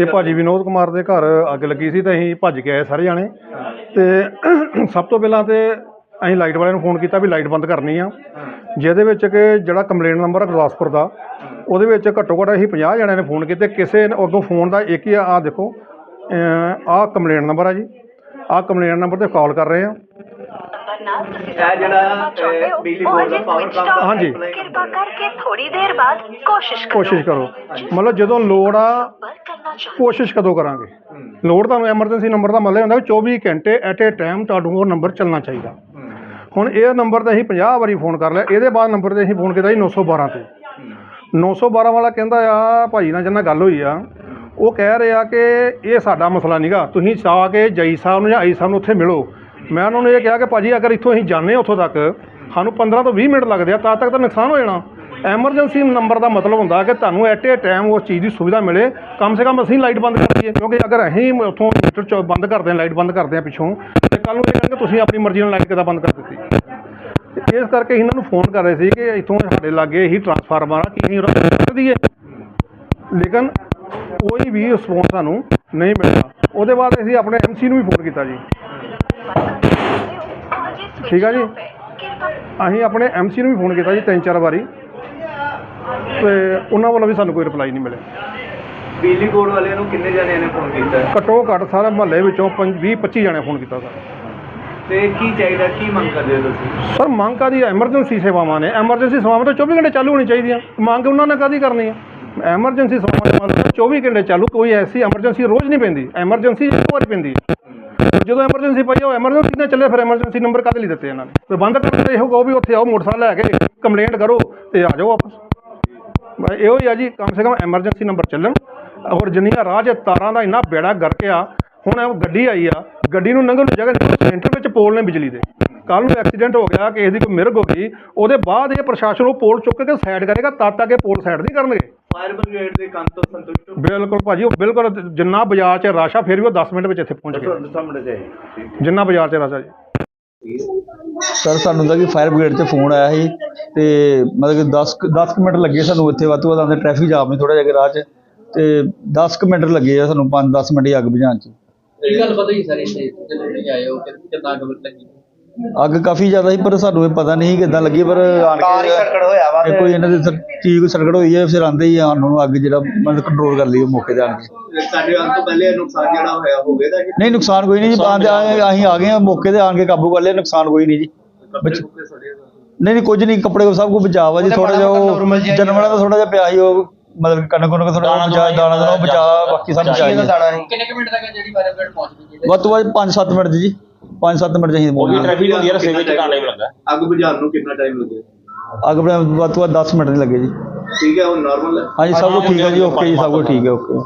ਇਹ ਭਾਜੀ ਵਿਨੋਦ ਕੁਮਾਰ ਦੇ ਘਰ ਅੱਗ ਲੱਗੀ ਸੀ ਤੇ ਅਸੀਂ ਭੱਜ ਕੇ ਆਏ ਸਾਰੇ ਜਾਣੇ। ਤੇ ਸਭ ਤੋਂ ਪਹਿਲਾਂ ਤੇ ਅਸੀਂ ਲਾਈਟ ਵਾਲਿਆਂ ਨੂੰ ਫੋਨ ਕੀਤਾ ਵੀ ਲਾਈਟ ਬੰਦ ਕਰਨੀ ਆ। ਜਿਹਦੇ ਵਿੱਚ ਕਿ ਜਿਹੜਾ ਕੰਪਲੇਂਟ ਨੰਬਰ ਹੈ ਗੁਰਦਾਸਪੁਰ ਦਾ ਉਹਦੇ ਵਿੱਚ ਘੱਟੋ ਘੱਟ ਅਸੀਂ 50 ਜਣਿਆਂ ਨੇ ਫੋਨ ਕੀਤੇ। ਕਿਸੇ ਨੇ ਅੱਗੋਂ ਫੋਨ ਦਾ ਇੱਕ ਹੀ ਆ ਆਹ ਦੇਖੋ ਆਹ ਕੰਪਲੇਂਟ ਨੰਬਰ ਆ ਜੀ। ਆਹ ਕੰਪਲੇਂਟ ਨੰਬਰ ਤੇ ਕਾਲ ਕਰ ਰਹੇ ਆ। ਇਹ ਜਿਹੜਾ ਬਿਜਲੀ ਬੋਰਡ ਦਾ ਪਾਵਰ ਦਾ ਹਾਂਜੀ। ਕਿਰਪਾ ਕਰਕੇ ਥੋੜੀ ਦੇਰ ਬਾਅਦ ਕੋਸ਼ਿਸ਼ ਕਰੋ। ਕੋਸ਼ਿਸ਼ ਕਰੋ। ਮਤਲਬ ਜਦੋਂ ਲੋੜ ਆ ਸੰਪਰਕ ਕਰਨਾ ਚਾਹੁੰਦੇ ਕੋਸ਼ਿਸ਼ ਕਦੋਂ ਕਰਾਂਗੇ? ਲੋੜ ਤੁਹਾਨੂੰ ਐਮਰਜੈਂਸੀ ਨੰਬਰ ਦਾ ਮਤਲਬ ਹੁੰਦਾ ਵੀ 24 ਘੰਟੇ ਐਟ ਏ ਟਾਈਮ ਤੁਹਾਨੂੰ ਉਹ ਨੰਬਰ ਚੱਲਣਾ ਚਾਹੀਦਾ। ਹੁਣ ਇਹ ਨੰਬਰ ਤੇ ਅਸੀਂ 50 ਵਾਰੀ ਫੋਨ ਕਰ ਲਿਆ ਇਹਦੇ ਬਾਅਦ ਨੰਬਰ ਤੇ ਅਸੀਂ ਫੋਨ ਕੀਤਾ ਜੀ 912 ਤੇ। 912 ਵਾਲਾ ਕਹਿੰਦਾ ਆ ਭਾਈ ਨਾਲ ਜਿਹਨਾਂ ਗੱਲ ਹੋਈ ਆ ਉਹ ਕਹਿ ਰਿਹਾ ਕਿ ਇਹ ਸਾਡਾ ਮਸਲਾ ਨਹੀਂਗਾ ਤੁਸੀਂ ਆ ਕੇ ਜਈ ਸਾਹਿਬ ਨੂੰ ਜਾਂ ਆਈ ਸਾਹਿਬ ਨੂੰ ਉੱਥੇ ਮਿਲੋ। ਮੈਂ ਉਹਨਾਂ ਨੂੰ ਇਹ ਕਿਹਾ ਕਿ ਭਾਜੀ, ਅਗਰ ਇੱਥੋਂ ਅਸੀਂ ਜਾਂਦੇ ਹਾਂ ਉੱਥੋਂ ਤੱਕ, ਸਾਨੂੰ 15 ਤੋਂ 20 ਮਿੰਟ ਲੱਗਦੇ ਆ ਤਦ ਤੱਕ ਤਾਂ ਨੁਕਸਾਨ ਹੋ ਜਾਣਾ। ਐਮਰਜੈਂਸੀ ਨੰਬਰ ਦਾ ਮਤਲਬ ਹੁੰਦਾ ਕਿ ਤੁਹਾਨੂੰ ਐਟ ਏ ਟਾਈਮ ਉਸ ਚੀਜ਼ ਦੀ ਸੁਵਿਧਾ ਮਿਲੇ। ਕਮ ਸੇ ਕਮ ਅਸੀਂ ਲਾਈਟ ਬੰਦ ਕਰ ਦਈਏ। ਕਿਉਂਕਿ ਅਗਰ ਅਸੀਂ ਉੱਥੋਂ ਮੀਟਰ ਚ ਬੰਦ ਕਰਦੇ ਹਾਂ, ਲਾਈਟ ਬੰਦ ਕਰਦੇ ਹਾਂ ਪਿੱਛੋਂ, ਤੇ ਕੱਲ ਨੂੰ ਇਹ ਕਹਿਣਗੇ ਤੁਸੀਂ ਆਪਣੀ ਮਰਜ਼ੀ ਨਾਲ ਲਾਈਟ ਕਿੱਦਾਂ ਬੰਦ ਕਰ ਦਿੱਤੀ। ਇਸ ਕਰਕੇ ਇਹਨਾਂ ਨੂੰ ਫੋਨ ਕਰ ਰਹੇ ਸੀ ਕਿ ਇੱਥੋਂ ਸਾਡੇ ਲਾਗੇ ਹੀ ਟਰਾਂਸਫਾਰਮਰ ਆ, ਕੀ ਅਸੀਂ ਲੇਕਿਨ ਕੋਈ ਵੀ ਰਿਸਪੌਂਸ ਸਾਨੂੰ ਨਹੀਂ ਮਿਲਿਆ। ਉਹਦੇ ਬਾਅਦ ਅਸੀਂ ਆਪਣੇ ਐਮਸੀ ਨੂੰ ਵੀ ਫੋਨ ਕੀਤਾ ਜੀ। ਠੀਕ ਆ ਜੀ। ਅਸੀਂ ਆਪਣੇ ਐਮਸੀ ਨੂੰ ਵੀ ਫੋਨ ਕੀਤਾ ਜੀ ਤਿੰਨ ਚਾਰ ਵਾਰੀ। ਤੇ ਉਹਨਾਂ ਵੱਲੋਂ ਵੀ ਸਾਨੂੰ ਕੋਈ ਰਿਪਲਾਈ ਨਹੀਂ ਮਿਲਿਆ। ਬਿਜਲੀ ਬੋਰਡ ਵਾਲਿਆਂ ਨੂੰ ਕਿੰਨੇ ਜਣਿਆਂ ਨੇ ਫੋਨ ਕੀਤਾ? ਹੈ? ਘੱਟੋ ਘੱਟ ਸਾਰੇ ਮਹੱਲੇ ਵਿੱਚੋਂ 20 25 ਜਣੇ ਫੋਨ ਕੀਤਾ ਸਰ। ਤੇ ਕੀ ਚਾਹੀਦਾ ਕੀ ਮੰਗ ਕਰਦੇ ਹੋ ਤੁਸੀਂ? ਸਰ ਮੰਗ ਕਾਦੀ ਐਮਰਜੈਂਸੀ ਸੇਵਾਵਾਂ ਨੇ। ਐਮਰਜੈਂਸੀ ਸੇਵਾਵਾਂ ਤਾਂ 24 ਘੰਟੇ ਚਾਲੂ ਹੋਣੀ ਚਾਹੀਦੀਆਂ ਮੰਗ ਉਹਨਾਂ ਨੇ ਕਾਦੀ ਕਰਨੀ ਹੈ ਐਮਰਜੈਂਸੀ ਸੇਵਾਵਾਂ ਮਤਲਬ 24 ਘੰਟੇ ਚਾਲੂ। ਕੋਈ ਐਸੀ ਐਮਰਜੈਂਸੀ ਰੋਜ਼ ਨਹੀਂ ਪੈਂਦੀ। ਐਮਰਜੈਂਸੀ ਇੱਕ ਵਾਰੀ ਪੈਂਦੀ ਹੈ ਜਦੋਂ ਐਮਰਜੈਂਸੀ ਪਈ ਉਹ ਐਮਰਜੈਂਸੀ ਨੇ ਚੱਲੇ, ਫਿਰ ਐਮਰਜੈਂਸੀ ਨੰਬਰ ਕਾਹਦੇ ਲਈ ਦਿੱਤੇ ਇਹਨਾਂ ਨੇ। ਤੇ ਬੰਦ ਕਰਨ ਤੇ ਇਹੋ ਕਹੋ ਵੀ ਉੱਥੇ ਆਓ, ਮੋਟਰਸਾਈਕਲ ਲੈ ਕੇ ਕੰਪਲੇਂਟ ਕਰੋ ਤੇ ਆ ਜਾਓ ਵਾਪਸ। ਬਸ ਇਹੋ ਹੀ ਆ ਜੀ, ਕਮ ਸੇ ਕਮ ਐਮਰਜੈਂਸੀ ਨੰਬਰ ਚੱਲਣ। ਔਰ ਜਿੰਨੀਆਂ ਰਾਹ 'ਚ ਤਾਰਾਂ ਦਾ ਇੰਨਾ ਬੇੜਾ ਗਰਕ ਆ, ਹੁਣ ਇਹ ਗੱਡੀ ਆਈ ਆ, ਗੱਡੀ ਨੂੰ ਲੰਘਣ ਨੂੰ ਜਗ੍ਹਾ ਨਹੀਂ ਸੈਂਟਰ ਵਿੱਚ ਪੋਲ ਨੇ ਬਿਜਲੀ ਦੇ। ਕੱਲ ਨੂੰ ਐਕਸੀਡੈਂਟ ਹੋ ਗਿਆ, ਕਿਸੇ ਦੀ ਕੋਈ ਮਿਰਗ ਹੋ ਗਈ, ਉਹਦੇ ਬਾਅਦ ਇਹ ਪ੍ਰਸ਼ਾਸਨ ਉਹ ਪੋਲ ਚੁੱਕ ਕੇ ਸਾਈਡ ਕਰੇਗਾ, ਤਦ ਤੱਕ ਇਹ ਪੋਲ ਸਾਈਡ ਨਹੀਂ ਕਰਨਗੇ। ਫਾਇਰ ਬ੍ਰਿਗੇਡ ਦੇ ਕੰਮ ਤੋਂ ਸੰਤੁਸ਼ਟ ਹੋ ਬਿਲਕੁਲ ਭਾਜੀ ਉਹ ਬਿਲਕੁਲ ਜਿੰਨਾ ਬਾਜ਼ਾਰ 'ਚ ਰਸ਼ ਆ ਫਿਰ ਵੀ ਉਹ 10 ਮਿੰਟ ਵਿੱਚ ਇੱਥੇ ਪਹੁੰਚ ਗਿਆ। ਤੁਹਾਡੇ ਸਾਹਮਣੇ ਜਾਏ ਜਿੰਨਾ ਬਾਜ਼ਾਰ 'ਚ ਰਸ਼ ਆ ਜੀ। ਸਰ ਸਾਨੂੰ ਤਾਂ ਕਿ ਫਾਇਰ ਬ੍ਰਿਗੇਡ ਤੇ ਫੋਨ ਆਇਆ ਸੀ ਤੇ ਮਤਲਬ ਕਿ 10 ਕੁ- 10 ਕੁ ਮਿੰਟ ਲੱਗੇ ਸਾਨੂੰ ਇੱਥੇ ਵੱਧ ਤੋਂ ਵੱਧ ਆਉਂਦੇ ਟ੍ਰੈਫਿਕ ਜਾਮ ਨਹੀਂ ਥੋੜਾ ਜਿਹਾ ਰਾਹ 'ਚ। ਤੇ 10 ਕੁ ਮਿੰਟ ਲੱਗੇ ਆ ਸਾਨੂੰ 5-10 ਮਿੰਟ ਹੀ ਅੱਗ ਬੁਝਾਉਣ 'ਚ। ਇਹ ਗੱਲ ਪਤਾ ਹੀ ਸਾਰੀ ਇੱਥੇ ਜਦੋਂ ਤੁਸੀਂ ਆਏ ਹੋ ਕਿ ਕਿੰਨਾ ਅੱਗ ਲੱਗੀ? ਅੱਗ ਕਾਫੀ ਜ਼ਿਆਦਾ ਸੀ ਪਰ ਸਾਨੂੰ ਇਹ ਪਤਾ ਨਹੀਂ ਕਿੱਦਾਂ ਲੱਗੀ ਪਰ ਆਣ ਕੇ ਹੋਇਆ ਵਾ ਇਹ ਕੋਈ ਇਹਨਾਂ ਦੇ ਸਰ- ਸਰਕਟ ਹੋਈ ਹੈ ਫਿਰ ਆਂਦੇ ਹੀ ਆ ਸਾਨੂੰ ਅੱਗ ਜਿਹੜਾ ਮਤਲਬ ਕੰਟਰੋਲ ਕਰ ਲਈ ਉਹ ਮੌਕੇ ਤੇ ਆਣ ਕੇ। ਸਾਡੇ ਆਉਣ ਤੋਂ ਪਹਿਲੇ ਨੁਕਸਾਨ ਜਿਹੜਾ ਹੋਇਆ ਹੋ ਗਿਆ ਦਾ ਕਿ ਨਹੀਂ ਨੁਕਸਾਨ ਕੋਈ ਨਹੀਂ ਜੀ ਆਂਦੇ ਅਸੀਂ ਆ ਗਏ ਆ ਮੌਕੇ ਤੇ ਆਣ ਕੇ ਕਾਬੂ ਕਰ ਲਿਆ ਨੁਕਸਾਨ ਕੋਈ ਨਹੀਂ ਜੀ। ਨਹੀਂ ਨਹੀਂ ਕੁਝ ਨਹੀਂ ਕੱਪੜੇ ਸਭ ਕੁਝ ਬਚਾਅ ਵਾ ਜੀ ਥੋੜਾ ਜਿਹਾ ਉਹ ਜਨਮਣਾ ਦਾ ਥੋੜਾ ਜਿਹਾ ਪਿਆ ਸੀ ਉਹ ਮਤਲਬ ਕਣਕ ਕਣਕ ਥੋੜਾ ਬਚਾ ਦਾਣਾ ਦਾਣਾ ਉਹ ਬਚਾ ਬਾਕੀ ਸਭ ਬਚਾ ਗਿਆ ਕਿੰਨੇ ਕੁ ਮਿੰਟ ਤੱਕ ਜਿਹੜੀ ਫਾਇਰ ਬ੍ਰਿਗੇਡ ਪਹੁੰਚ ਗਈ ਜੀ ਵੱਧ ਤੋਂ ਵੱਧ 5-7 ਮਿੰਟ ਜੀ। 5-7 ਮਿੰਟ ਚਾਹੀਦੇ ਮੋੜੀ ਟ੍ਰੈਫਿਕ ਹੁੰਦੀ ਹੈ ਰਸਤੇ ਵਿੱਚ ਟਾਈਮ ਲੱਗਾ? ਅੱਗ ਬੁਝਾਉਣ ਨੂੰ ਕਿੰਨਾ ਟਾਈਮ ਲੱਗਿਆ? ਅੱਗ ਆਪਣੇ ਵੱਧ ਤੋਂ ਵੱਧ 10 ਮਿੰਟ ਨਹੀਂ ਲੱਗੇ ਜੀ। ਠੀਕ ਹੈ ਹੁਣ ਨਾਰਮਲ ਹੈ। ਹਾਂਜੀ ਸਭ ਕੁਝ ਠੀਕ ਹੈ ਜੀ ਓਕੇ ਜੀ ਸਭ ਕੁਝ ਠੀਕ ਹੈ ਓਕੇ।